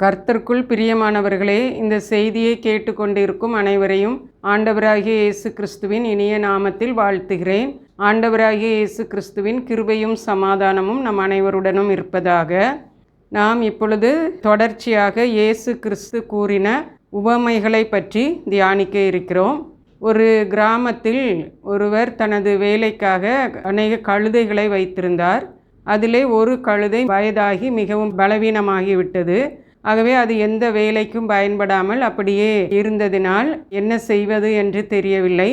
கர்த்தருக்குள் பிரியமானவர்களே இந்த செய்தியை கேட்டுக்கொண்டிருக்கும் அனைவரையும் ஆண்டவராகிய இயேசு கிறிஸ்துவின் இனிய நாமத்தில் வாழ்த்துகிறேன். ஆண்டவராகிய இயேசு கிறிஸ்துவின் கிருபையும் சமாதானமும் நம் அனைவருடனும் இருப்பதாக. நாம் இப்பொழுது தொடர்ச்சியாக இயேசு கிறிஸ்து கூறின உவமைகளை பற்றி தியானிக்க இருக்கிறோம். ஒரு கிராமத்தில் ஒருவர் தனது வேலைக்காக அநேக கழுதைகளை வைத்திருந்தார். அதிலே ஒரு கழுதை வயதாகி மிகவும் பலவீனமாகிவிட்டது. ஆகவே அது எந்த வேலைக்கும் பயன்படாமல் அப்படியே இருந்ததினால் என்ன செய்வது என்று தெரியவில்லை.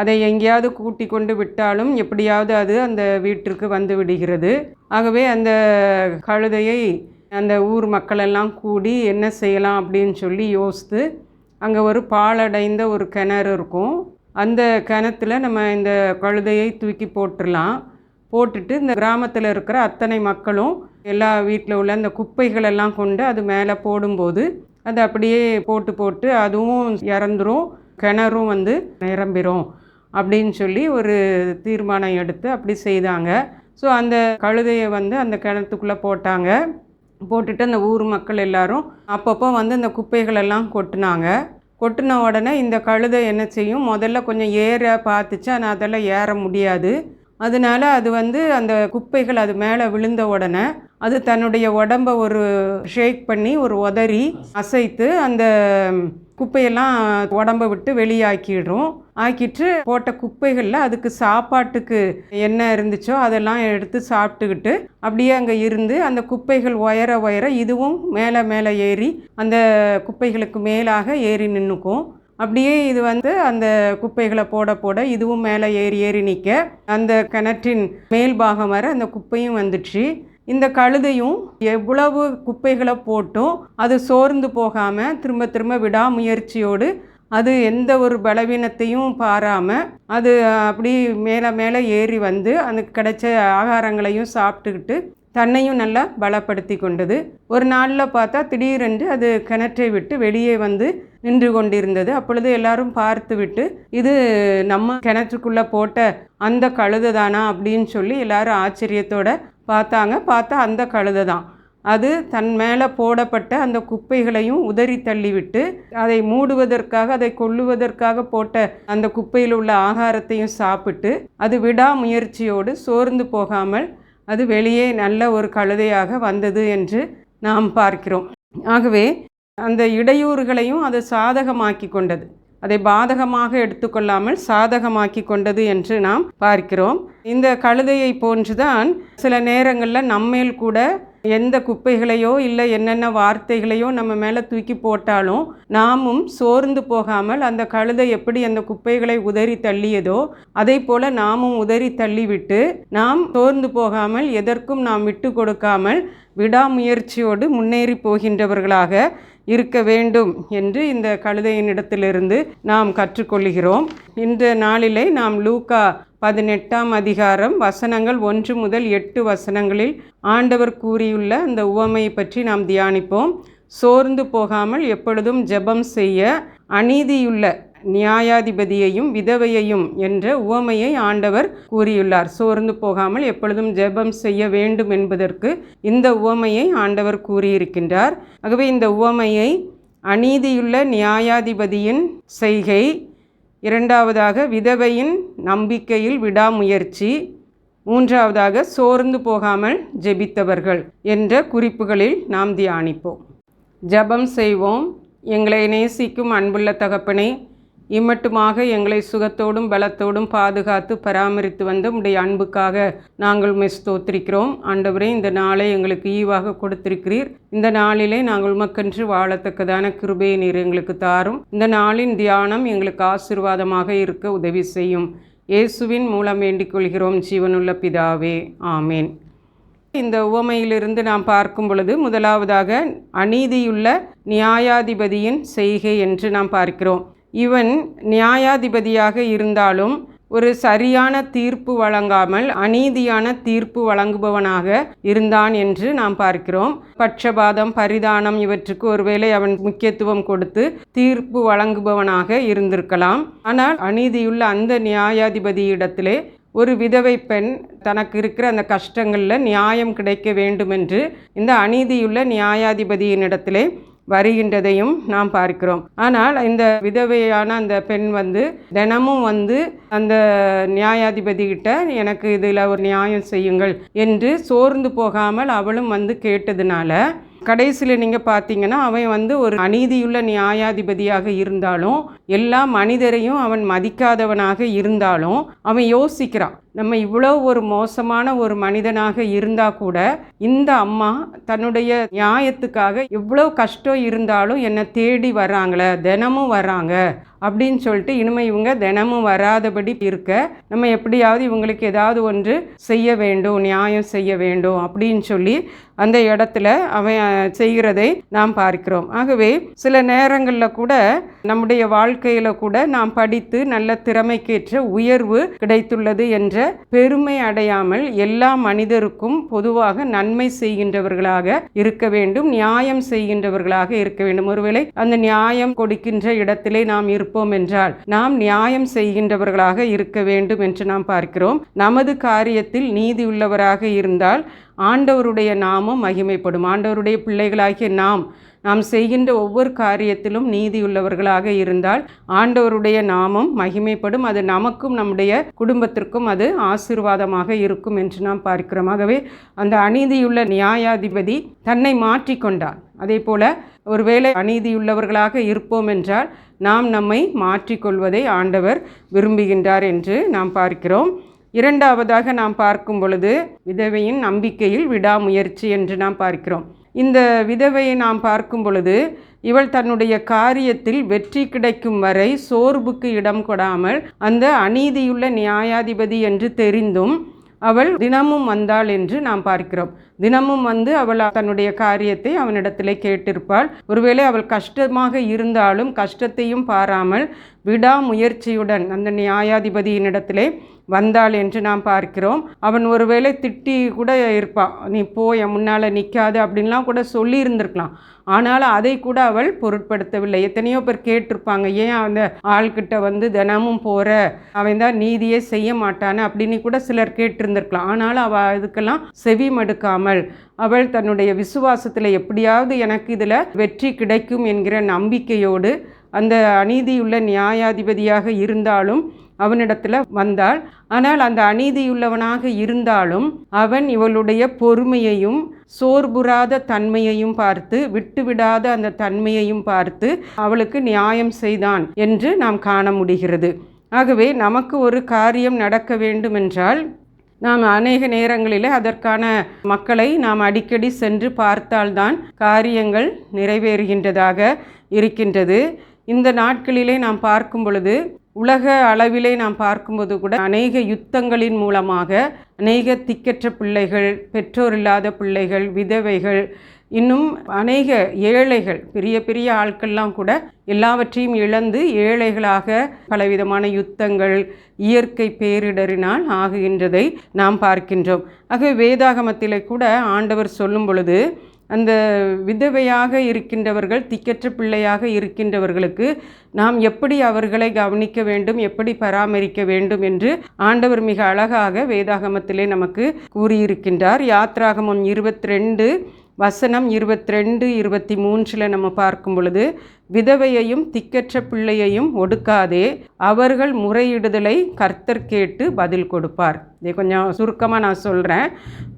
அதை எங்கேயாவது கூட்டி கொண்டு விட்டாலும் எப்படியாவது அது அந்த வீட்டிற்கு வந்து விடுகிறது. ஆகவே அந்த கழுதையை அந்த ஊர் மக்களெல்லாம் கூடி என்ன செய்யலாம் அப்படின்னு சொல்லி யோசித்து அங்கே ஒரு பாலடைந்த ஒரு கிணறு இருக்கும். அந்த கிணத்துல நம்ம இந்த கழுதையை தூக்கி போட்டுடலாம். போட்டுட்டு இந்த கிராமத்தில் இருக்கிற அத்தனை மக்களும் எல்லா வீட்டில் உள்ள அந்த குப்பைகளெல்லாம் கொண்டு அது மேலே போடும்போது அது அப்படியே போட்டு போட்டு அதுவும் இறந்துரும் கிணறும் வந்து நிரம்பிரும் அப்படின்னு சொல்லி ஒரு தீர்மானம் எடுத்து அப்படி செய்தாங்க. ஸோ அந்த கழுதையை வந்து அந்த கிணத்துக்குள்ளே போட்டாங்க. போட்டுட்டு அந்த ஊர் மக்கள் எல்லாரும் அப்பப்போ வந்து அந்த குப்பைகளெல்லாம் கொட்டினாங்க. கொட்டின உடனே இந்த கழுதை என்ன செய்யும்? முதல்ல கொஞ்சம் ஏற பார்த்துச்சு. ஆனால் அதெல்லாம் ஏற முடியாது. அதனால அது வந்து அந்த குப்பைகள் அது மேலே விழுந்த உடனே அது தன்னுடைய உடம்ப ஒரு ஷேக் பண்ணி ஒரு உதறி அசைத்து அந்த குப்பையெல்லாம் உடம்ப விட்டு வெளியாக்கிடும். ஆக்கிட்டு போட்ட குப்பைகளில் அதுக்கு சாப்பாட்டுக்கு என்ன இருந்துச்சோ அதெல்லாம் எடுத்து சாப்பிட்டுக்கிட்டு அப்படியே அங்கே இருந்து அந்த குப்பைகள் உயர உயர இதுவும் மேலே மேலே ஏறி அந்த குப்பைகளுக்கு மேலாக ஏறி நின்றுக்கும் அப்படியே இது வந்து அந்த குப்பைகளை போட போட இதுவும் மேலே ஏறி ஏறி நிற்க அந்த கிணற்றின் மேல் பாகம் வர அந்த குப்பையும் வந்துடுச்சு. இந்த கழுதையும் எவ்வளவு குப்பைகளை போட்டும் அது சோர்ந்து போகாமல் திரும்ப திரும்ப விடாமுயற்சியோடு அது எந்த ஒரு பலவீனத்தையும் பாராமல் அது அப்படி மேலே மேலே ஏறி வந்து அந்த கிடைச்ச ஆகாரங்களையும் சாப்பிட்டுக்கிட்டு தன்னையும் நல்லா பலப்படுத்தி கொண்டது. ஒரு நாளில் பார்த்தா திடீரென்று அது கிணற்றை விட்டு வெளியே வந்து நின்று கொண்டிருந்தது. அப்பொழுது எல்லாரும் பார்த்து விட்டு இது நம்ம கிணற்றுக்குள்ளே போட்ட அந்த கழுதை தானா அப்படின்னு சொல்லி எல்லாரும் ஆச்சரியத்தோட பார்த்தாங்க. பார்த்தா அந்த கழுதை தான் அது தன் மேலே போடப்பட்ட அந்த குப்பைகளையும் உதறி தள்ளிவிட்டு அதை மூடுவதற்காக அதை கொல்லுவதற்காக போட்ட அந்த குப்பையில் உள்ள ஆகாரத்தையும் சாப்பிட்டு அது விடாமுயற்சியோடு சோர்ந்து போகாமல் அது வெளியே நல்ல ஒரு கழுதையாக வந்தது என்று நாம் பார்க்கிறோம். ஆகவே அந்த இடையூறுகளையும் அது சாதகமாக்கி கொண்டது. அதை பாதகமாக எடுத்துக்கொள்ளாமல் சாதகமாக்கி கொண்டது என்று நாம் பார்க்கிறோம். இந்த கழுதையை போன்றுதான் சில நேரங்களில் நம்மேல் கூட எந்த குப்பைகளையோ இல்லை என்னென்ன வார்த்தைகளையோ நம்ம மேலே தூக்கி போட்டாலும் நாமும் சோர்ந்து போகாமல் அந்த கழுதை எப்படி அந்த குப்பைகளை உதறி தள்ளியதோ அதே போல் நாமும் உதறி தள்ளிவிட்டு நாம் சோர்ந்து போகாமல் எதற்கும் நாம் விட்டு கொடுக்காமல் விடாமுயற்சியோடு முன்னேறி போகின்றவர்களாக இருக்க வேண்டும் என்று இந்த கழுதையினிடத்திலிருந்து நாம் கற்றுக்கொள்கிறோம் இந்த நாளிலே நாம் லூக்கா பதினெட்டாம் அதிகாரம் வசனங்கள் ஒன்று முதல் எட்டு வசனங்களில் ஆண்டவர் கூறியுள்ள அந்த உவமையை பற்றி நாம் தியானிப்போம். சோர்ந்து போகாமல் எப்பொழுதும் ஜெபம் செய்ய அநீதியுள்ள நியாயாதிபதியையும் விதவையையும் என்ற உவமையை ஆண்டவர் கூறியுள்ளார். சோர்ந்து போகாமல் எப்பொழுதும் ஜெபம் செய்ய வேண்டும் என்பதற்கு இந்த உவமையை ஆண்டவர் கூறியிருக்கின்றார். ஆகவே இந்த உவமையை அநீதியுள்ள நியாயாதிபதியின் செய்கை இரண்டாவதாக விதவையின் நம்பிக்கையில் விடாமுயற்சி மூன்றாவதாக சோர்ந்து போகாமல் ஜெபித்தவர்கள் என்ற குறிப்புகளில் நாம் தியானிப்போம். ஜெபம் செய்வோம். எங்களை நேசிக்கும் அன்புள்ள தகப்பனை இம்மட்டுமாக எங்களை சுகத்தோடும் பலத்தோடும் பாதுகாத்து பராமரித்து வந்த உடைய அன்புக்காக நாங்கள் மெஸ் ஸ்தோத்திரிக்கிறோம். ஆண்டவரே இந்த நாளை எங்களுக்கு ஈவாக கொடுத்திருக்கிறீர். இந்த நாளிலே நாங்கள் உமக்கென்று வாழத்தக்கதான கிருபையை நீர் எங்களுக்கு தாரும். இந்த நாளின் தியானம் எங்களுக்கு ஆசீர்வாதமாக இருக்க உதவி செய்யும். இயேசுவின் மூலம் வேண்டிக் கொள்கிறோம். ஜீவனுள்ள பிதாவே ஆமேன். இந்த உவமையிலிருந்து நாம் பார்க்கும் பொழுது முதலாவதாக அநீதியுள்ள நியாயாதிபதியின் செய்கை என்று நாம் பார்க்கிறோம். இவன் நியாயாதிபதியாக இருந்தாலும் ஒரு சரியான தீர்ப்பு வழங்காமல் அநீதியான தீர்ப்பு வழங்குபவனாக இருந்தான் என்று நாம் பார்க்கிறோம். பட்சபாதம் பரிதானம் இவற்றுக்கு ஒருவேளை அவன் முக்கியத்துவம் கொடுத்து தீர்ப்பு வழங்குபவனாக இருந்திருக்கலாம். ஆனால் அநீதியுள்ள அந்த நியாயாதிபதியிடத்திலே ஒரு விதவை பெண் தனக்கு இருக்கிற அந்த கஷ்டங்களில் நியாயம் கிடைக்க வேண்டுமென்று இந்த அநீதியுள்ள நியாயாதிபதியினிடத்திலே வருகின்றதையும் நாம் பார்க்கிறோம். ஆனால் இந்த விதவையான அந்த பெண் வந்து தினமும் வந்து அந்த நியாயாதிபதி கிட்ட எனக்கு இதில் ஒரு நியாயம் செய்யுங்கள் என்று சோர்ந்து போகாமல் அவளும் வந்து கேட்டதுனால கடைசியில் நீங்கள் பார்த்தீங்கன்னா அவன் வந்து ஒரு அநீதியுள்ள நியாயாதிபதியாக இருந்தாலும் எல்லா மனிதரையும் அவன் மதிக்காதவனாக இருந்தாலும் அவன் யோசிக்கிறான். நம்ம இவ்வளோ ஒரு மோசமான ஒரு மனிதனாக இருந்தால் கூட இந்த அம்மா தன்னுடைய நியாயத்துக்காக எவ்வளோ கஷ்டம் இருந்தாலும் என்னை தேடி வர்றாங்களே தினமும் வர்றாங்க அப்படின்னு சொல்லிட்டு இனிமே இவங்க தினமும் வராதபடி இருக்க நம்ம எப்படியாவது இவங்களுக்கு ஏதாவது ஒன்று செய்ய வேண்டும் நியாயம் செய்ய வேண்டும் அப்படின்னு சொல்லி அந்த இடத்துல அவன் செய்கிறதை நாம் பார்க்கிறோம். ஆகவே சில நேரங்களில் கூட நம்முடைய வாழ்க்கையில் கூட நாம் படித்து நல்ல திறமைக்கேற்ற உயர்வு கிடைத்துள்ளது என்ற பெருமை அடையாமல் எல்லா மனிதருக்கும் பொதுவாக நன்மை செய்கின்றவர்களாக இருக்க வேண்டும் நியாயம் செய்கின்றவர்களாக இருக்க வேண்டும். ஒருவேளை அந்த நியாயம் கொடுக்கின்ற இடத்திலே நாம் இருப்போம் என்றால் நாம் நியாயம் செய்கின்றவர்களாக இருக்க வேண்டும் என்று நாம் பார்க்கிறோம். நமது காரியத்தில் நீதி உள்ளவராக இருந்தால் ஆண்டவருடைய நாமம் மகிமைப்படும். ஆண்டவருடைய பிள்ளைகளாகிய நாம் நாம் செய்கின்ற ஒவ்வொரு காரியத்திலும் நீதியுள்ளவர்களாக இருந்தால் ஆண்டவருடைய நாமம் மகிமைப்படும். அது நமக்கும் நம்முடைய குடும்பத்திற்கும் அது ஆசீர்வாதமாக இருக்கும் என்று நாம் பார்க்கிறோம். ஆகவே அந்த அநீதியுள்ள நியாயாதிபதி தன்னை மாற்றிக்கொண்டார் அதே போல ஒருவேளை அநீதியுள்ளவர்களாக இருப்போம் என்றால் நாம் நம்மை மாற்றிக்கொள்வதை ஆண்டவர் விரும்புகின்றார் என்று நாம் பார்க்கிறோம். இரண்டாவதாக நாம் பார்க்கும் பொழுது விதவையின் நம்பிக்கையில் விடாமுயற்சி என்று நாம் பார்க்கிறோம். இந்த விதவையை நாம் பார்க்கும் பொழுது இவள் தன்னுடைய காரியத்தில் வெற்றி கிடைக்கும் வரை சோர்வுக்கு இடம் கொடாமல் அந்த அநீதியுள்ள நியாயாதிபதி என்று தெரிந்தும் அவள் தினமும் வந்தாள் என்று நாம் பார்க்கிறோம். தினமும் வந்து அவள் தன்னுடைய காரியத்தை அவனிடத்திலே கேட்டிருப்பாள். ஒருவேளை அவள் கஷ்டமாக இருந்தாலும் கஷ்டத்தையும் பாராமல் விடாமுயற்சியுடன் அந்த நியாயாதிபதியினிடத்திலே வந்தாள் என்று நாம் பார்க்கிறோம். அவன் ஒருவேளை திட்டி கூட இருப்பான் நீ போய முன்னால் நிற்காது அப்படின்லாம் கூட சொல்லியிருந்திருக்கலாம். ஆனால் அதை கூட அவள் பொருட்படுத்தவில்லை. எத்தனையோ பேர் கேட்டிருப்பாங்க ஏன் அந்த ஆள்கிட்ட வந்து தினமும் போகிற அவன் தான் நீதியே செய்ய மாட்டானு அப்படின்னு கூட சிலர் கேட்டிருந்திருக்கலாம். ஆனாலும் அவள் அதுக்கெல்லாம் செவி மடுக்காமல் அவள் தன்னுடைய விசுவாசத்தில் எப்படியாவது எனக்கு இதில் வெற்றி கிடைக்கும் என்கிற நம்பிக்கையோடு அந்த அநீதியுள்ள நியாயாதிபதியாக இருந்தாலும் அவனிடத்தில் வந்தாள். ஆனால் அந்த அநீதியுள்ளவனாக இருந்தாலும் அவன் இவளுடைய பொறுமையையும் சோர்புறாத தன்மையையும் பார்த்து விட்டுவிடாத அந்த தன்மையையும் பார்த்து அவளுக்கு நியாயம் செய்தான் என்று நாம் காண முடிகிறது. ஆகவே நமக்கு ஒரு காரியம் நடக்க வேண்டுமென்றால் நாம் அநேக நேரங்களில் அதற்கான மக்களை நாம் அடிக்கடி சென்று பார்த்தால்தான் காரியங்கள் நிறைவேறுகின்றதாக இருக்கின்றது. இந்த நாட்களிலே நாம் பார்க்கும் பொழுது உலக அளவிலே நாம் பார்க்கும்போது கூட அநேக யுத்தங்களின் மூலமாக அநேக திக்கற்ற பிள்ளைகள் பெற்றோர் இல்லாத பிள்ளைகள் விதவைகள் இன்னும் அநேக ஏழைகள் பெரிய பெரிய ஆட்கள்லாம் கூட எல்லாவற்றையும் இழந்து ஏழைகளாக பலவிதமான யுத்தங்கள் இயற்கை பேரிடரினால் ஆகுகின்றதை நாம் பார்க்கின்றோம். ஆகவே வேதாகமத்திலே கூட ஆண்டவர் சொல்லும் பொழுது அந்த விதவையாக இருக்கின்றவர்கள் திக்கற்ற பிள்ளையாக இருக்கின்றவர்களுக்கு நாம் எப்படி அவர்களை கவனிக்க வேண்டும் எப்படி பராமரிக்க வேண்டும் என்று ஆண்டவர் மிக அழகாக வேதாகமத்திலே நமக்கு கூறியிருக்கின்றார். யாத்ராகமம் இருபத்தி ரெண்டு வசனம் இருபத்தி ரெண்டு இருபத்தி மூன்றில் நம்ம பார்க்கும் பொழுது விதவையையும் திக்கற்ற பிள்ளையையும் ஒடுக்காதே அவர்கள் முறையிடுதலை கர்த்தர் கேட்டு பதில் கொடுப்பார். இதை கொஞ்சம் சுருக்கமாக நான் சொல்கிறேன்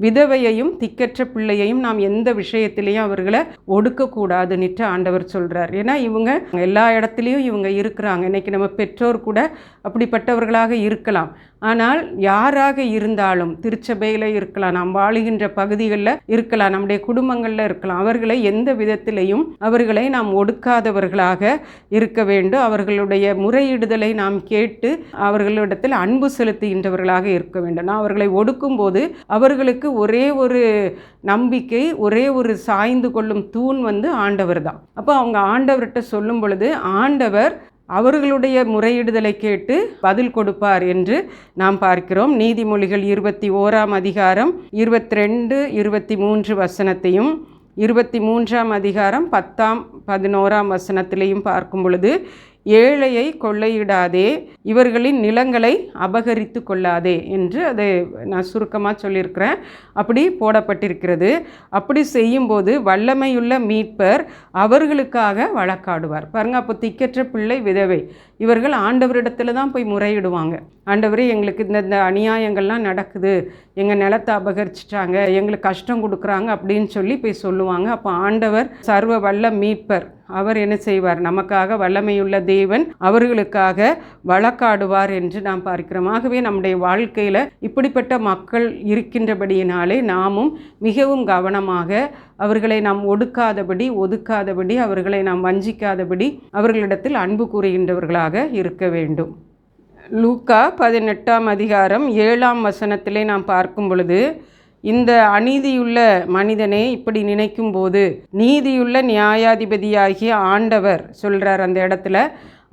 விதவையையும் திக்கற்ற பிள்ளையையும் நாம் எந்த விஷயத்திலையும் அவர்களை ஒடுக்கக்கூடாதுன்னுட்டு ஆண்டவர் சொல்கிறார் ஏன்னா இவங்க எல்லா இடத்துலையும் இவங்க இருக்கிறாங்க. இன்றைக்கி நம்ம பெற்றோர் கூட அப்படிப்பட்டவர்களாக இருக்கலாம். ஆனால் யாராக இருந்தாலும் திருச்சபையில் இருக்கலாம் நாம் வாழுகின்ற பகுதிகளில் இருக்கலாம் நம்முடைய குடும்பங்களில் இருக்கலாம் அவர்களை எந்த விதத்திலையும் அவர்களை நாம் ஒடுக்காதவர் ஒடுக்காதவர்களாக இருக்க வேண்டும். அவர்களுடைய முறையிடுதலை நாம் கேட்டு அவர்களிடத்தில் அன்பு செலுத்துகின்றவர்களாக இருக்க வேண்டும். நான் அவர்களை ஒடுக்கும்போது அவர்களுக்கு ஒரே ஒரு நம்பிக்கை ஒரே ஒரு சாய்ந்து கொள்ளும் தூண் வந்து ஆண்டவர் தான் அப்போ அவங்க ஆண்டவர்கிட்ட சொல்லும் பொழுது ஆண்டவர் அவர்களுடைய முறையிடுதலை கேட்டு பதில் கொடுப்பார் என்று நாம் பார்க்கிறோம். நீதிமொழிகள் இருபத்தி ஓராம் அதிகாரம் இருபத்தி ரெண்டு இருபத்தி மூன்று வசனத்தையும் இருபத்தி மூன்றாம் அதிகாரம் பத்தாம் பதினோராம் வசனத்திலையும் பார்க்கும் பொழுது ஏழையை கொள்ளையிடாதே இவர்களின் நிலங்களை அபகரித்து கொள்ளாதே என்று அதை நான் சுருக்கமாக சொல்லியிருக்கிறேன். அப்படி போடப்பட்டிருக்கிறது. அப்படி செய்யும்போது வல்லமையுள்ள மீட்பர் அவர்களுக்காக வழக்காடுவார். பாருங்க அப்போ திக்கற்ற பிள்ளை விதவை. இவர்கள் ஆண்டவரிடத்துல தான் போய் முறையிடுவாங்க. ஆண்டவரே எங்களுக்கு இந்த இந்த அநியாயங்கள்லாம் நடக்குது. எங்கள் நிலத்தை அபகரிச்சிட்டாங்க. எங்களுக்கு கஷ்டம் கொடுக்குறாங்க அப்படின்னு சொல்லி போய் சொல்லுவாங்க. அப்போ ஆண்டவர் சர்வ வல்ல மீட்பர். அவர் என்ன செய்வார்? நமக்காக வல்லமையுள்ள தேவன் அவர்களுக்காக வழக்காடுவார் என்று நாம் பார்க்கிறோம். ஆகவே நம்முடைய வாழ்க்கையில் இப்படிப்பட்ட மக்கள் இருக்கின்றபடியினாலே நாமும் மிகவும் கவனமாக அவர்களை நாம் ஒடுக்காதபடி ஒதுக்காதபடி அவர்களை நாம் வஞ்சிக்காதபடி அவர்களிடத்தில் அன்பு கூறுகின்றவர்களாக இருக்க வேண்டும். லூக்கா பதினெட்டாம் அதிகாரம் ஏழாம் வசனத்திலே நாம் பார்க்கும் பொழுது இந்த அநீதியுள்ள மனிதனே இப்படி நினைக்கும் போது நீதியுள்ள நியாயாதிபதியாகிய ஆண்டவர் சொல்றார் அந்த இடத்துல.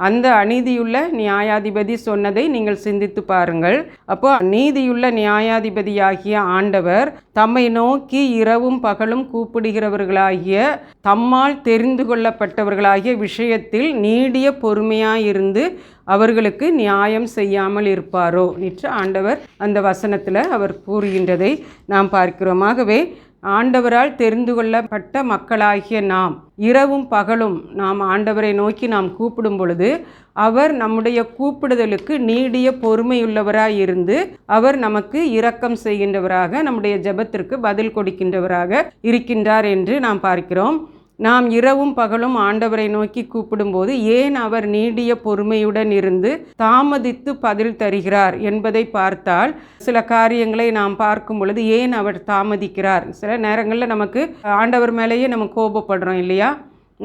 அந்த அநீதியுள்ள நியாயாதிபதி சொன்னதை நீங்கள் சிந்தித்து பாருங்கள். அப்போ நீதியுள்ள நியாயாதிபதியாகிய ஆண்டவர் தம்மை நோக்கி இரவும் பகலும் கூப்பிடுகிறவர்களாகிய தம்மால் தெரிந்து கொள்ளப்பட்டவர்களாகிய விஷயத்தில் நீடிய பொறுமையாயிருந்து அவர்களுக்கு நியாயம் செய்யாமல் இருப்பாரோ? என்று ஆண்டவர் அந்த வசனத்தில் அவர் கூறுகின்றதை நாம் பார்க்கிறோம். ஆகவே ஆண்டவரால் தெரிந்து கொள்ளப்பட்ட மக்களாகிய நாம். இரவும் பகலும் நாம் ஆண்டவரை நோக்கி நாம் கூப்பிடும் பொழுது அவர் நம்முடைய கூப்பிடுதலுக்கு நீடிய பொறுமையுள்ளவராய் இருந்து அவர் நமக்கு இரக்கம் செய்கின்றவராக நம்முடைய ஜெபத்திற்கு பதில் கொடுக்கின்றவராக இருக்கின்றார் என்று நாம் பார்க்கிறோம். நாம் இரவும் பகலும் ஆண்டவரை நோக்கி கூப்பிடும்போது ஏன் அவர் நீடிய பொறுமையுடன் இருந்து தாமதித்து பதில் தருகிறார்? என்பதை பார்த்தால் சில காரியங்களை நாம் பார்க்கும் பொழுது ஏன் அவர் தாமதிக்கிறார்? சில நேரங்களில் நமக்கு ஆண்டவர் மேலேயே நம்ம கோபப்படுறோம் இல்லையா?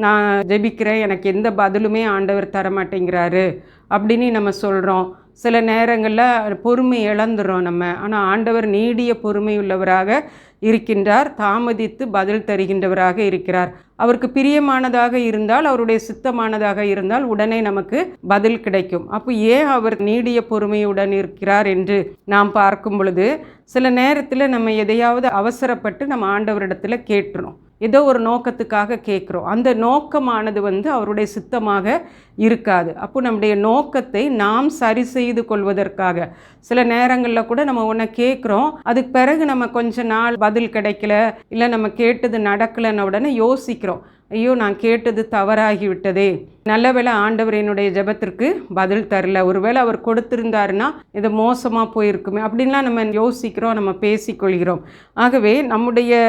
நான் ஜெபிக்கிறேன் எனக்கு எந்த பதிலுமே ஆண்டவர் தர மாட்டேங்கிறாரு அப்படின்னு நம்ம சொல்கிறோம் சில நேரங்களில் பொறுமை இழந்துடும் நம்ம. ஆனால் ஆண்டவர் நீடிய பொறுமை உள்ளவராக இருக்கின்றார் தாமதித்து பதில் தருகின்றவராக இருக்கிறார். அவருக்கு பிரியமானதாக இருந்தால் அவருடைய சித்தமானதாக இருந்தால் உடனே நமக்கு பதில் கிடைக்கும். அப்போ ஏன் அவர் நீடிய பொறுமையுடன் இருக்கிறார் என்று நாம் பார்க்கும் பொழுது சில நேரத்தில் நம்ம எதையாவது அவசரப்பட்டு நம்ம ஆண்டவரிடத்தில் கேட்டுறோம். ஏதோ ஒரு நோக்கத்துக்காக கேட்குறோம். அந்த நோக்கமானது வந்து அவருடைய சித்தமாக இருக்காது. அப்போ நம்முடைய நோக்கத்தை நாம் சரி செய்து கொள்வதற்காக. சில நேரங்களில் கூட நம்ம ஒன்றை கேட்குறோம். அதுக்கு பிறகு நம்ம கொஞ்ச நாள் பதில் கிடைக்கல இல்லை நம்ம கேட்டது நடக்கலைன்ன உடனே யோசிக்கிறோம். ஐயோ நான் கேட்டது தவறாகிவிட்டதே. நல்லவேளை ஆண்டவர் என்னுடைய ஜெபத்திற்கு பதில் தரல. ஒருவேளை அவர் கொடுத்திருந்தாருன்னா இது மோசமாக போயிருக்குமே. அப்படின்லாம் நம்ம யோசிக்கிறோம் நம்ம பேசிக்கொள்கிறோம். ஆகவே நம்முடைய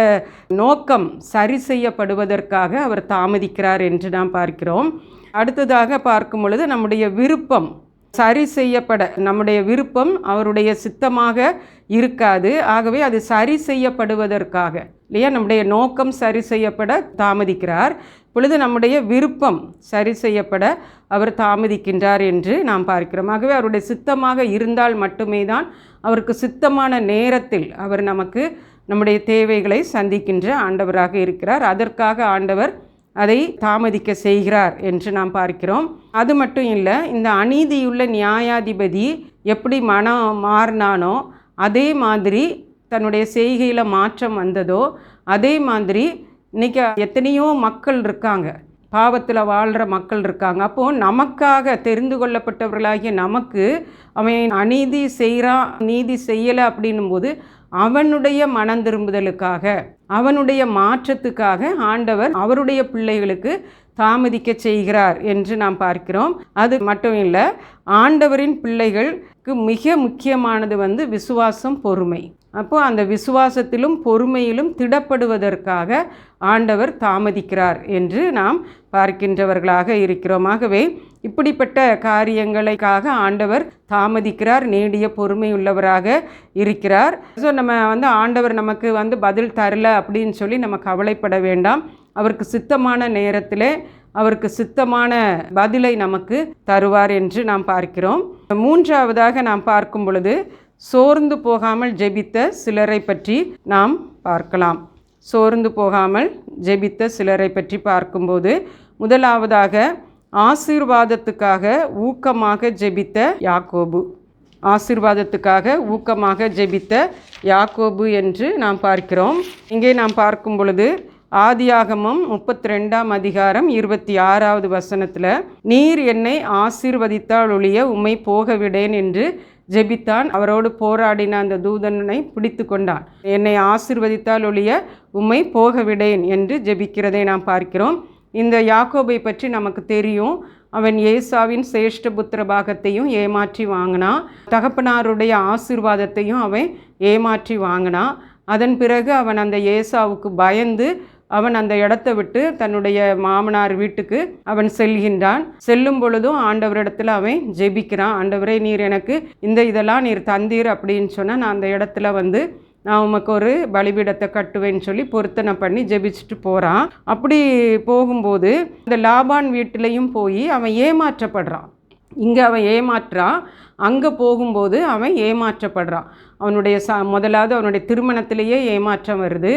நோக்கம் சரி செய்யப்படுவதற்காக அவர் தாமதிக்கிறார் என்று நாம் பார்க்கிறோம். அடுத்ததாக பார்க்கும் பொழுது நம்முடைய விருப்பம் சரி செய்யப்பட நம்முடைய விருப்பம் அவருடைய சித்தமாக இருக்காது. ஆகவே அது சரி செய்யப்படுவதற்காக இல்லையா? நம்முடைய நோக்கம் சரி செய்யப்பட தாமதிக்கிறார். பொழுது நம்முடைய விருப்பம் சரி செய்யப்பட அவர் தாமதிக்கின்றார் என்று நாம் பார்க்கிறோம். ஆகவே அவருடைய சித்தமாக இருந்தால் மட்டுமே தான் அவருக்கு சித்தமான நேரத்தில் அவர் நமக்கு நம்முடைய தேவைகளை சந்திக்கின்ற ஆண்டவராக இருக்கிறார். அதற்காக ஆண்டவர் அதை தாமதிக்க செய்கிறார் என்று நாம் பார்க்கிறோம். அது மட்டும் இல்லை இந்த அநீதியுள்ள நியாயாதிபதி எப்படி மனம் மாறினானோ அதே மாதிரி தன்னுடைய செய்கையில் மாற்றம் வந்ததோ அதே மாதிரி இன்றைக்கி எத்தனையோ மக்கள் இருக்காங்க. பாவத்தில் வாழ்கிற மக்கள் இருக்காங்க. அப்போது நமக்காக தெரிந்து கொள்ளப்பட்டவர்களாகிய நமக்கு அவன் அநீதி செய்கிறான் நீதி செய்யலை அப்படின்னும்போது அவனுடைய மனம் திரும்புதலுக்காக அவனுடைய மாற்றத்துக்காக ஆண்டவர் அவருடைய பிள்ளைகளுக்கு தாமதிக்க செய்கிறார் என்று நாம் பார்க்கிறோம். அது மட்டும் இல்லை ஆண்டவரின் பிள்ளைகள் மிக முக்கியமானது வந்து விசுவாசம் பொறுமை. அப்போ அந்த விசுவாசத்திலும் பொறுமையிலும் திடப்படுவதற்காக ஆண்டவர் தாமதிக்கிறார் என்று நாம் பார்க்கின்றவர்களாக இருக்கிறோம். ஆகவே இப்படிப்பட்ட காரியங்களுக்காக ஆண்டவர் தாமதிக்கிறார் நீடிய பொறுமை உள்ளவராக இருக்கிறார். ஸோ நம்ம வந்து ஆண்டவர் நமக்கு வந்து பதில் தரல அப்படின்னு சொல்லி நம்ம கவலைப்பட வேண்டாம். அவருக்கு சித்தமான நேரத்தில் அவருக்கு சித்தமான பதிலை நமக்கு தருவார் என்று நாம் பார்க்கிறோம். மூன்றாவதாக நாம் பார்க்கும் பொழுது சோர்ந்து போகாமல் ஜெபித்த சிலரை பற்றி நாம் பார்க்கலாம். சோர்ந்து போகாமல் ஜெபித்த சிலரை பற்றி பார்க்கும்போது முதலாவதாக ஆசீர்வாதத்துக்காக ஊக்கமாக ஜெபித்த யாக்கோபு. ஆசீர்வாதத்துக்காக ஊக்கமாக ஜெபித்த யாக்கோபு என்று நாம் பார்க்கிறோம். இங்கே நாம் பார்க்கும் பொழுது ஆதியாகமும் முப்பத்தி ரெண்டாம் அதிகாரம் இருபத்தி ஆறாவது வசனத்தில் நீர் என்னை ஆசீர்வதித்தால் ஒழிய உம்மை போக விடேன் என்று ஜெபித்தான். அவரோடு போராடின அந்த தூதனை பிடித்து கொண்டான். என்னை ஆசிர்வதித்தால் ஒழிய உம்மை போக விடேன் என்று ஜெபிக்கிறதை நாம் பார்க்கிறோம். இந்த யாக்கோபை பற்றி நமக்கு தெரியும். அவன் ஏசாவின் சேஷ்ட புத்திர பாகத்தையும் ஏமாற்றி வாங்கினான் தகப்பனாருடைய ஆசீர்வாதத்தையும் அவன் ஏமாற்றி வாங்கினான் அதன் பிறகு அவன் அந்த ஏசாவுக்கு பயந்து அவன் அந்த இடத்தை விட்டு தன்னுடைய மாமனார் வீட்டுக்கு அவன் செல்கின்றான். செல்லும் பொழுதும் ஆண்டவரிடத்தில் அவன் ஜெபிக்கிறான். ஆண்டவரே நீர் எனக்கு இந்த இதெல்லாம் நீர் தந்தீர் அப்படின்னு சொன்னால் நான் அந்த இடத்துல வந்து நான் உமக்கு ஒரு பலிபீடத்தை கட்டுவேன்னு சொல்லி பொருத்தனை பண்ணி ஜெபிச்சுட்டு போகிறான் அப்படி போகும்போது இந்த லாபான் வீட்டிலையும் போய் அவன் ஏமாற்றப்படுறான். இங்கே அவன் ஏமாற்றான் அங்கே போகும்போது அவன் ஏமாற்றப்படுறான் அவனுடைய ச முதலாவது அவனுடைய திருமணத்திலேயே ஏமாற்றம் வருது.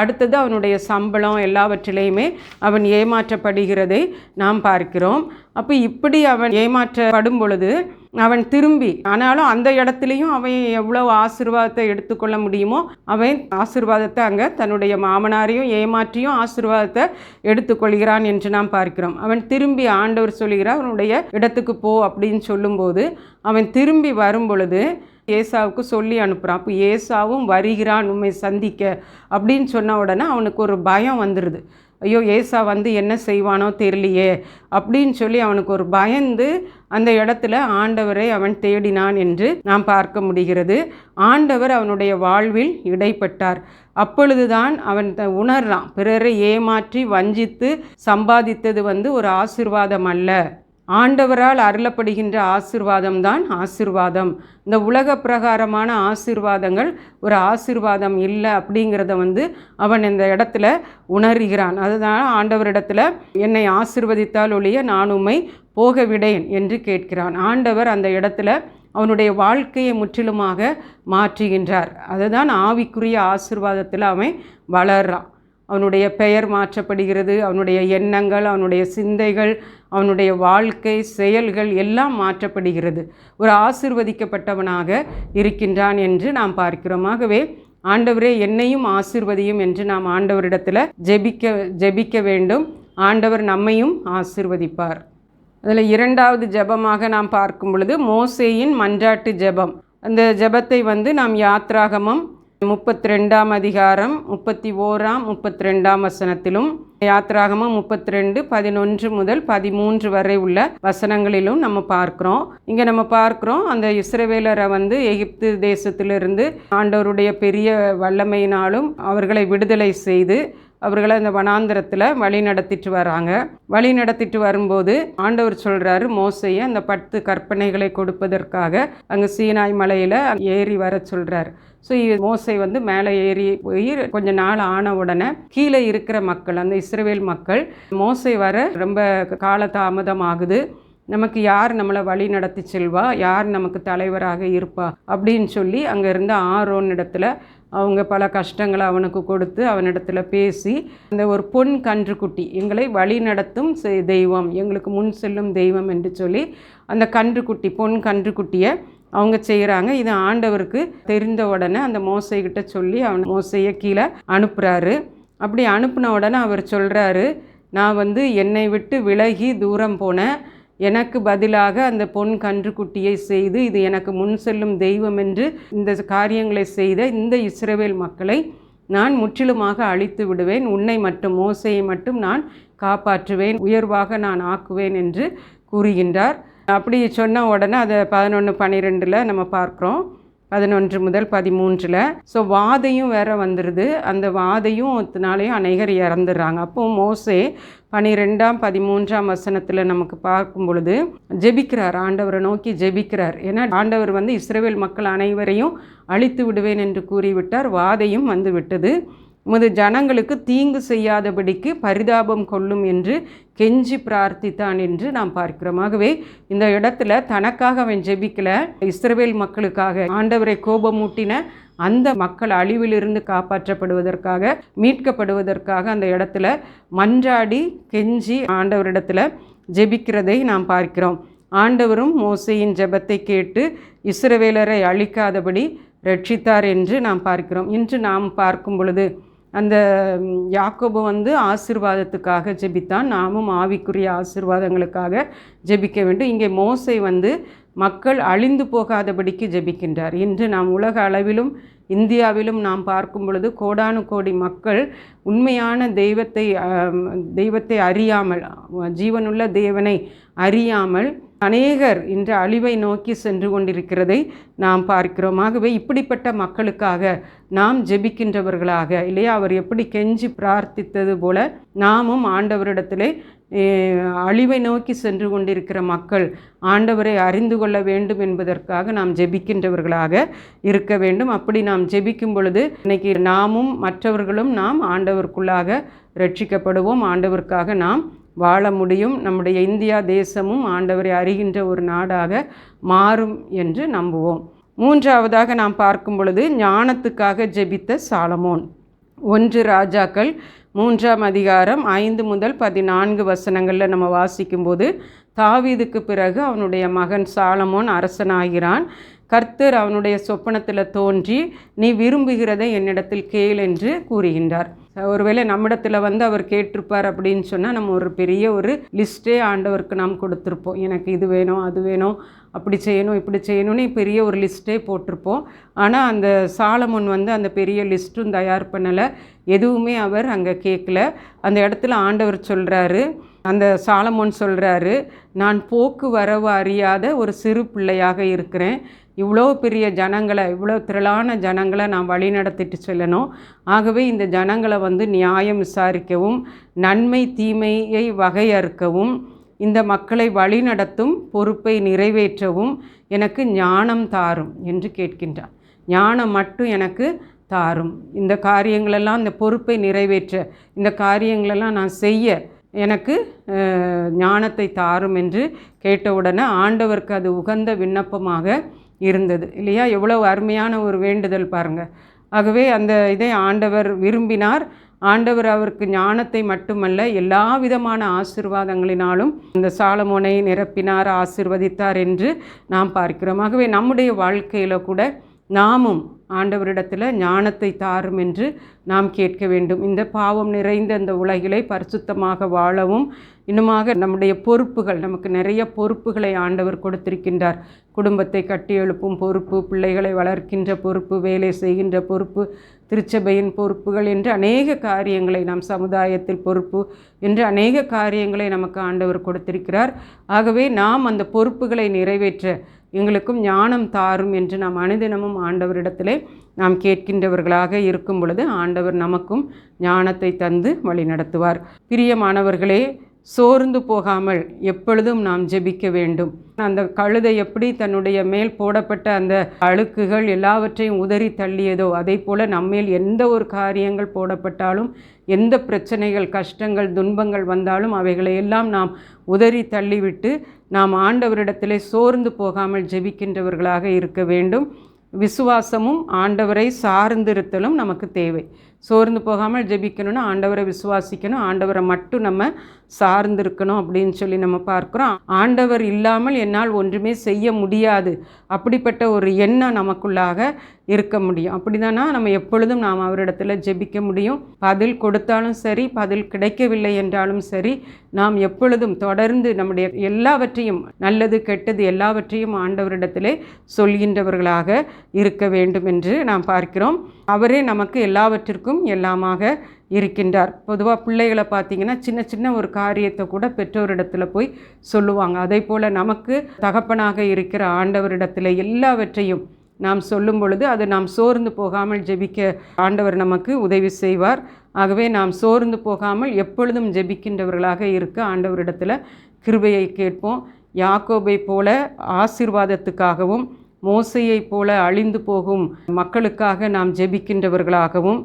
அடுத்தது அவனுடைய சம்பளம் எல்லாவற்றிலையுமே அவன் ஏமாற்றப்படுகிறதை நாம் பார்க்கிறோம். அப்போ இப்படி அவன் ஏமாற்றப்படும் பொழுது அவன் திரும்பி ஆனாலும் அந்த இடத்துலையும் அவன் எவ்வளோ ஆசிர்வாதத்தை எடுத்துக்கொள்ள முடியுமோ அவன் ஆசிர்வாதத்தை அங்கே தன்னுடைய மாமனாரையும் ஏமாற்றியும் ஆசிர்வாதத்தை எடுத்துக்கொள்கிறான் என்று நாம் பார்க்கிறோம். அவன் திரும்பி ஆண்டவர் சொல்கிறார் அவனுடைய இடத்துக்கு போ அப்படின்னு சொல்லும்போது அவன் திரும்பி வரும் பொழுது ஏசாவுக்கு சொல்லி அனுப்புகிறான் அப்போ ஏசாவும் வருகிறான் உண்மை சந்திக்க அப்படின்னு சொன்ன உடனே அவனுக்கு ஒரு பயம் வந்துடுது ஐயோ ஏசா வந்து என்ன செய்வானோ தெரியலையே அப்படின்னு சொல்லி அவனுக்கு ஒரு பயந்து அந்த இடத்துல ஆண்டவரை அவன் தேடினான் என்று நாம் பார்க்க முடிகிறது. ஆண்டவர் அவனுடைய வாழ்வில் இடைப்பட்டார். அப்பொழுதுதான் அவன் த- உணர்றான். பிறரை ஏமாற்றி வஞ்சித்து சம்பாதித்தது வந்து ஒரு ஆசிர்வாதம் அல்ல. ஆண்டவரால் அருளப்படுகின்ற ஆசிர்வாதம் தான் ஆசிர்வாதம். இந்த உலக பிரகாரமான ஆசிர்வாதங்கள் ஒரு ஆசிர்வாதம் இல்லை அப்படிங்கிறத வந்து அவன் இந்த இடத்துல உணர்கிறான். அதுதான் ஆண்டவரிடத்துல என்னை ஆசிர்வதித்தால் ஒழிய நான் உம்மை என்று கேட்கிறான். ஆண்டவர் அந்த இடத்துல அவனுடைய வாழ்க்கையை முற்றிலுமாக மாற்றுகின்றார். அதுதான் ஆவிக்குரிய ஆசிர்வாதத்தில் அவன் வளர்றான். அவனுடைய பெயர் மாற்றப்படுகிறது அவனுடைய எண்ணங்கள் அவனுடைய சிந்தைகள் அவனுடைய வாழ்க்கை செயல்கள் எல்லாம் மாற்றப்படுகிறது. ஒரு ஆசிர்வதிக்கப்பட்டவனாக இருக்கின்றான் என்று நாம் பார்க்கிறோம். ஆகவே ஆண்டவரே என்னையும் ஆசிர்வதியும் என்று நாம் ஆண்டவரிடத்தில் ஜெபிக்க ஜெபிக்க வேண்டும். ஆண்டவர் நம்மையும் ஆசிர்வதிப்பார். அதில் இரண்டாவது ஜெபமாக நாம் பார்க்கும் பொழுது மோசேயின் மன்றாட்டு ஜெபம். அந்த ஜெபத்தை வந்து நாம் யாத்ராகமம் முப்பத்தி ரெண்டாம் அதிகாரம் முப்பத்தி ஓராம் முப்பத்தி ரெண்டாம் வசனத்திலும் யாத்ராகமும் முப்பத்தி ரெண்டு பதினொன்று முதல் பதிமூன்று வரை உள்ள வசனங்களிலும் நம்ம பார்க்குறோம். இங்கே நம்ம பார்க்குறோம் அந்த இஸ்ரவேலரை வந்து எகிப்து தேசத்திலிருந்து ஆண்டவருடைய பெரிய வல்லமையினாலும் அவர்களை விடுதலை செய்து அவர்களை அந்த வனாந்திரத்தில் வழி நடத்திட்டு வராங்க. வழி நடத்திட்டு வரும்போது ஆண்டவர் சொல்கிறாரு மோசையை அந்த பத்து கற்பனைகளை கொடுப்பதற்காக அங்கே சீனாய் மலையில் ஏறி வர சொல்கிறார் ஸோ மோசை வந்து மேலே ஏறி போய் கொஞ்ச நாள் ஆன உடனே கீழே இருக்கிற மக்கள் அந்த இஸ்ரேல் மக்கள் மோசை வர ரொம்ப காலதாமதம் ஆகுது நமக்கு யார் நம்மளை வழி நடத்தி செல்வா? யார் நமக்கு தலைவராக இருப்பா? அப்படின்னு சொல்லி அங்கே இருந்த ஆரோன் இடத்துல அவங்க பல கஷ்டங்களை அவனுக்கு கொடுத்து அவனிடத்துல பேசி அந்த ஒரு பொன் கன்றுக்குட்டி எங்களை வழி நடத்தும் செ- தெய்வம் எங்களுக்கு முன் செல்லும் தெய்வம் என்று சொல்லி அந்த கன்றுக்குட்டி பொன் கன்றுக்குட்டியை அவங்க செய்கிறாங்க இது ஆண்டவருக்கு தெரிந்த உடனே அந்த மோசைக்கிட்ட சொல்லி அவன் மோசையை கீழே அனுப்புகிறாரு அப்படி அனுப்பின உடனே அவர் சொல்கிறாரு நான் வந்து என்னை விட்டு விலகி தூரம் போனேன். எனக்கு பதிலாக அந்த பொன் கன்றுக்குட்டியை செய்து இது எனக்கு முன் செல்லும் தெய்வம் என்று இந்த காரியங்களை செய்த இந்த இஸ்ரவேல் மக்களை நான் முற்றிலுமாக அழித்து விடுவேன். உன்னை மட்டும் மோசையை மட்டும் நான் காப்பாற்றுவேன். உயர்வாக நான் ஆக்குவேன் என்று கூறுகின்றார். அப்படி சொன்ன உடனே அதை பதினொன்று பன்னிரெண்டில் நம்ம பார்க்குறோம். பதினொன்று முதல் பதிமூன்றில். ஸோ வாதையும் வேற வந்துடுது அந்த வாதையும் நாளையும் அநேகர் இறந்துடுறாங்க. அப்போது மோசே பனிரெண்டாம் பதிமூன்றாம் வசனத்தில் நமக்கு பார்க்கும் பொழுது ஜெபிக்கிறார் ஆண்டவரை நோக்கி ஜெபிக்கிறார். ஏன்னா ஆண்டவர் வந்து இஸ்ரேல் மக்கள் அனைவரையும் அழித்து விடுவேன் என்று கூறிவிட்டார். வாதையும் வந்து விட்டது. உமது ஜனங்களுக்கு தீங்கு செய்யாதபடிக்கு பரிதாபம் கொள்ளும் என்று கெஞ்சி பிரார்த்தித்தான் என்று நாம் பார்க்கிறோம். ஆகவே இந்த இடத்துல தனக்காக அவன் ஜெபிக்கல இஸ்ரவேல் மக்களுக்காக ஆண்டவரை கோபமூட்டின அந்த மக்கள் அழிவிலிருந்து காப்பாற்றப்படுவதற்காக மீட்கப்படுவதற்காக அந்த இடத்துல மன்றாடி கெஞ்சி ஆண்டவரிடத்துல ஜெபிக்கிறதை நாம் பார்க்கிறோம். ஆண்டவரும் மோசையின் ஜெபத்தை கேட்டு இஸ்ரவேலரை அழிக்காதபடி ரட்சித்தார் என்று நாம் பார்க்கிறோம். இன்று நாம் பார்க்கும் பொழுது அந்த யாக்கோபு வந்து ஆசிர்வாதத்துக்காக ஜெபித்தான். நாமும் ஆவிக்குரிய ஆசிர்வாதங்களுக்காக ஜெபிக்க வேண்டும். இங்கே மோசை வந்து மக்கள் அழிந்து போகாதபடிக்கு ஜெபிக்கின்றார். இன்று நாம் உலக அளவிலும் இந்தியாவிலும் நாம் பார்க்கும் பொழுது கோடானு கோடி மக்கள் உண்மையான தெய்வத்தை தெய்வத்தை அறியாமல் ஜீவனுள்ள தேவனை அறியாமல் அநேகர் இன்று அழிவை நோக்கி சென்று கொண்டிருக்கிறதை நாம் பார்க்கிறோம். ஆகவே இப்படிப்பட்ட மக்களுக்காக நாம் ஜெபிக்கின்றவர்களாக இல்லையா? அவர் எப்படி கெஞ்சி பிரார்த்தித்தது போல நாமும் ஆண்டவரிடத்திலே அழிவை நோக்கி சென்று கொண்டிருக்கிற மக்கள் ஆண்டவரை அறிந்து கொள்ள வேண்டும் என்பதற்காக நாம் ஜெபிக்கின்றவர்களாக இருக்க வேண்டும். அப்படி நாம் ஜெபிக்கும் பொழுது இன்னைக்கு நாமும் மற்றவர்களும் நாம் ஆண்டவருக்குள்ளாக ரட்சிக்கப்படுவோம். ஆண்டவருக்காக நாம் வாழ முடியும். நம்முடைய இந்தியா தேசமும் ஆண்டவரை அறிகின்ற ஒரு நாடாக மாறும் என்று நம்புவோம். மூன்றாவதாக நாம் பார்க்கும் பொழுது ஞானத்துக்காக ஜெபித்த சாலமோன். ஒன்று ராஜாக்கள் மூன்றாம் அதிகாரம் ஐந்து முதல் பதினான்கு வசனங்களில் நம்ம வாசிக்கும்போது தாவீதுக்கு பிறகு அவனுடைய மகன் சாலமோன் அரசனாகிறான். கர்த்தர் அவனுடைய சொப்பனத்தில் தோன்றி நீ விரும்புகிறதை என்னிடத்தில் கேள் என்று கூறுகின்றார். ஒருவேளை நம்மிடத்தில் வந்து அவர் கேட்டிருப்பார் அப்படின்னு சொன்னால் நம்ம ஒரு பெரிய ஒரு லிஸ்ட்டே ஆண்டவருக்கு நாம் கொடுத்துருப்போம். எனக்கு இது வேணும் அது வேணும் அப்படி செய்யணும் இப்படி செய்யணும்னு பெரிய ஒரு லிஸ்ட்டே போட்டிருப்போம். ஆனால் அந்த சாலமுன் வந்து அந்த பெரிய லிஸ்ட்டும் தயார் பண்ணலை. எதுவுமே அவர் அங்கே கேட்கல அந்த இடத்துல ஆண்டவர் சொல்கிறாரு அந்த சாலமோன் சொல்கிறாரு நான் போக்கு வரவு அறியாத ஒரு சிறு பிள்ளையாக இருக்கிறேன். இவ்வளோ பெரிய ஜனங்களை இவ்வளோ திரளான ஜனங்களை நான் வழி நடத்திட்டு செல்லணும். ஆகவே இந்த ஜனங்களை வந்து நியாயம் விசாரிக்கவும் நன்மை தீமையை வகையறுக்கவும் இந்த மக்களை வழிநடத்தும் பொறுப்பை நிறைவேற்றவும் எனக்கு ஞானம் தாரும் என்று கேட்கின்றார். ஞானம் மட்டும் எனக்கு தாரும். இந்த காரியங்களெல்லாம் இந்த பொறுப்பை நிறைவேற்ற இந்த காரியங்களெல்லாம் நான் செய்ய எனக்கு ஞானத்தை தாரும் என்று கேட்டவுடனே ஆண்டவருக்கு அது உகந்த விண்ணப்பமாக இருந்தது. இல்லையா? எவ்வளோ அருமையான ஒரு வேண்டுதல் பாருங்க. ஆகவே அந்த இதை ஆண்டவர் விரும்பினார். ஆண்டவர் அவருக்கு ஞானத்தை மட்டுமல்ல எல்லா விதமான ஆசீர்வாதங்களினாலும் இந்த சாலமோனை நிரப்பினார் ஆசிர்வதித்தார் என்று நாம் பார்க்கிறோம். ஆகவே நம்முடைய வாழ்க்கையில் கூட நாமும் ஆண்டவரிடத்தில் ஞானத்தை தாரும் என்று நாம் கேட்க வேண்டும். இந்த பாவம் நிறைந்த இந்த உலகிலை பரிசுத்தமாக வாழவும் இன்னுமாக நம்முடைய பொறுப்புகள் நமக்கு நிறைய பொறுப்புகளை ஆண்டவர் கொடுத்திருக்கின்றார். குடும்பத்தை கட்டி எழுப்பும் பொறுப்பு பிள்ளைகளை வளர்க்கின்ற பொறுப்பு வேலை செய்கின்ற பொறுப்பு திருச்சபையின் பொறுப்புகள் என்று அநேக காரியங்களை நாம் சமுதாயத்தில் பொறுப்பு என்று அநேக காரியங்களை நமக்கு ஆண்டவர் கொடுத்திருக்கிறார். ஆகவே நாம் அந்த பொறுப்புகளை நிறைவேற்ற எங்களுக்கும் ஞானம் தாரும் என்று நாம் அனுதினமும் ஆண்டவரிடத்திலே நாம் கேட்கின்றவர்களாக இருக்கும் பொழுது ஆண்டவர் நமக்கும் ஞானத்தை தந்து வழி நடத்துவார் பிரியமானவர்களே சோர்ந்து போகாமல் எப்பொழுதும் நாம் ஜெபிக்க வேண்டும். அந்த கழுதை எப்படி தன்னுடைய மேல் போடப்பட்ட அந்த அழுக்குகள் எல்லாவற்றையும் உதறி தள்ளியதோ அதே போல் நம்மேல் எந்த ஒரு காரியங்கள் போடப்பட்டாலும் எந்த பிரச்சனைகள் கஷ்டங்கள் துன்பங்கள் வந்தாலும் அவைகளை எல்லாம் நாம் உதறி தள்ளிவிட்டு நாம் ஆண்டவரிடத்திலே சோர்ந்து போகாமல் ஜெபிக்கின்றவர்களாக இருக்க வேண்டும். விசுவாசமும் ஆண்டவரை சார்ந்திருத்தலும் நமக்கு தேவை. சோர்ந்து போகாமல் ஜெபிக்கணும்னா ஆண்டவரை விசுவாசிக்கணும் ஆண்டவரை மட்டும் நம்ம சார்ந்திருக்கணும் அப்படின்னு சொல்லி நம்ம பார்க்குறோம். ஆண்டவர் இல்லாமல் என்னால் ஒன்றுமே செய்ய முடியாது. அப்படிப்பட்ட ஒரு எண்ணம் நமக்குள்ளாக இருக்க முடியும். அப்படிதானா? நம்ம எப்பொழுதும் நாம் அவரிடத்துல ஜெபிக்க முடியும். பதில் கொடுத்தாலும் சரி பதில் கிடைக்கவில்லை என்றாலும் சரி நாம் எப்பொழுதும் தொடர்ந்து நம்முடைய எல்லாவற்றையும் நல்லது கெட்டது எல்லாவற்றையும் ஆண்டவரிடத்திலே சொல்கின்றவர்களாக இருக்க வேண்டும் என்று நாம் பார்க்கிறோம். அவரே நமக்கு எல்லாவற்றிற்கும் எல்லாமாக இருக்கின்றார். பொதுவாக பிள்ளைகளை பார்த்தீங்கன்னா சின்ன சின்ன ஒரு காரியத்தை கூட பெற்றோரிடத்தில் போய் சொல்லுவாங்க. அதே போல் நமக்கு தகப்பனாக இருக்கிற ஆண்டவரிடத்தில் எல்லாவற்றையும் நாம் சொல்லும் பொழுது அது நாம் சோர்ந்து போகாமல் ஜெபிக்க ஆண்டவர் நமக்கு உதவி செய்வார். ஆகவே நாம் சோர்ந்து போகாமல் எப்பொழுதும் ஜெபிக்கின்றவர்களாக இருக்க ஆண்டவரிடத்தில் கிருபையை கேட்போம். யாக்கோபை போல ஆசீர்வாதத்துக்காகவும் மோசையைப் போல அழிந்து போகும் மக்களுக்காக நாம் ஜெபிக்கின்றவர்களாகவும்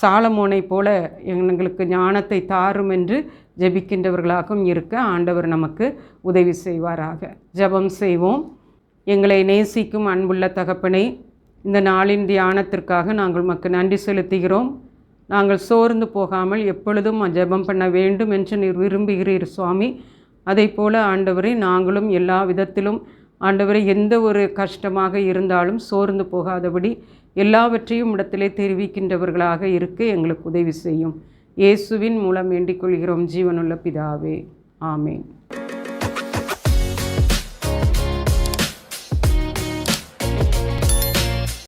சாலமோனை போல எங்களுக்கு ஞானத்தை தாரும் என்று ஜெபிக்கின்றவர்களாகவும் இருக்க ஆண்டவர் நமக்கு உதவி செய்வாராக. ஜெபம் செய்வோம். எங்களை நேசிக்கும் அன்புள்ள தகப்பனை இந்த நாளின் தியானத்திற்காக நாங்கள் உமக்கு நன்றி செலுத்துகிறோம். நாங்கள் சோர்ந்து போகாமல் எப்பொழுதும் ஜெபம் பண்ண வேண்டும் என்று நீர் விரும்புகிறீர் சுவாமி. அதை போல ஆண்டவரை நாங்களும் எல்லா விதத்திலும் ஆண்டவரை எந்த ஒரு கஷ்டமாக இருந்தாலும் சோர்ந்து போகாதபடி எல்லாவற்றையும் இடத்திலே தெரிவிக்கின்றவர்களாக இருக்க எங்களுக்கு உதவி செய்யும். இயேசுவின் மூலம் வேண்டிக் கொள்கிறோம். ஜீவனுள்ள பிதாவே. ஆமேன்.